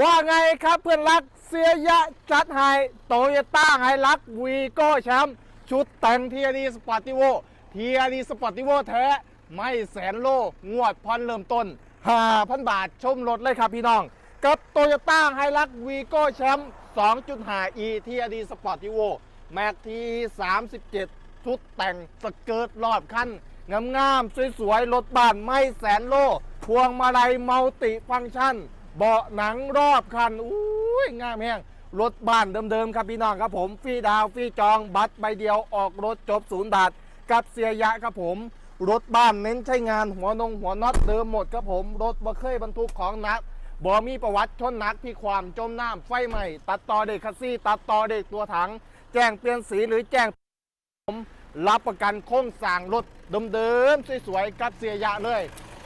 ว่าไงครับเพื่อนรักเสียยะจัดให้โตโยต้าไฮรักวีโก้แชมป์ชุดแต่งเทีดีสปอร์ติโวทีดีสปอร์ติโวแท้ ไม่แสนโล งวดพอนเริ่มต้น 5,000 บาทชมรถเลยครับพี่น้อง กับโตโยต้าไฮรักวีโก้แชมป์2.5 e ทีดีสปอร์ติโวแม็กที37 ชุดแต่งสเกิร์ตรอบคันงามๆสวยๆรถบ้านไม่แสนโล พวงมาลัยมัลติฟังก์ชัน เบาะหนังรอบคันอุ้ยงามแห้งรถบ้านเดิมๆครับพี่น้องครับผมฟรีดาวฟรีจองบัตรใบเดียวออกรถจบศูนย์บาทกับเสียยะครับผม รถบ้านเน้นใช้งานหัวนงหัวน็อตเดิมหมดครับผม รถบ่เคยบรรทุกของหนักบ่มีประวัติชนหนักที่ความจมน้ำไฟไหม้ตัดต่อเด็กคัสซี่ ตัดต่อเด็กตัวถัง แจ้งเปลี่ยนสีหรือแจ้งผมรับประกันโค้งสั่งรถเดิมๆสวยๆกับเสียยะเลย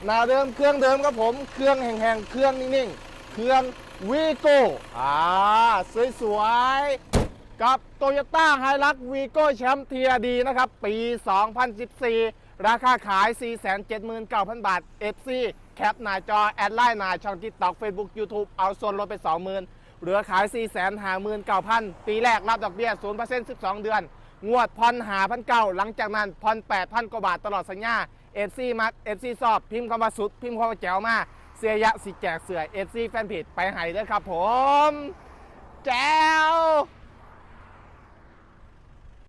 หน้าเดิมเครื่องเดิมครับผมเครื่องแห้งๆเครื่องนิ่งๆเครื่องวีโก้อ่าสวยๆกับ t o y ยต้าไฮรักวีโก้แชมป์เทียดีนะครับ ปี 2014 ราคาขาย 479,000 บาท FC แคปหน้าจอ แอดไลน์หน้าช่องทิกตอกเฟซบุ๊กยูทูบเอาส่วนลดไป 20,000เหลือขาย 459,000ปีแรกรับดอกเบี้ย0% 12 เดือน งวดพันหาพันเก้าหลังจากนั้นพันแปดพันกว่าบาทตลอดสัญญาเอฟซีมักเอฟซีสอบ พิมพ์คำว่าสุด พิมพ์คำว่าแจ๋วมาเสียยะสิแจกเสือเอฟซีแฟนเพจไปให้เด้อครับผม แจ๋ว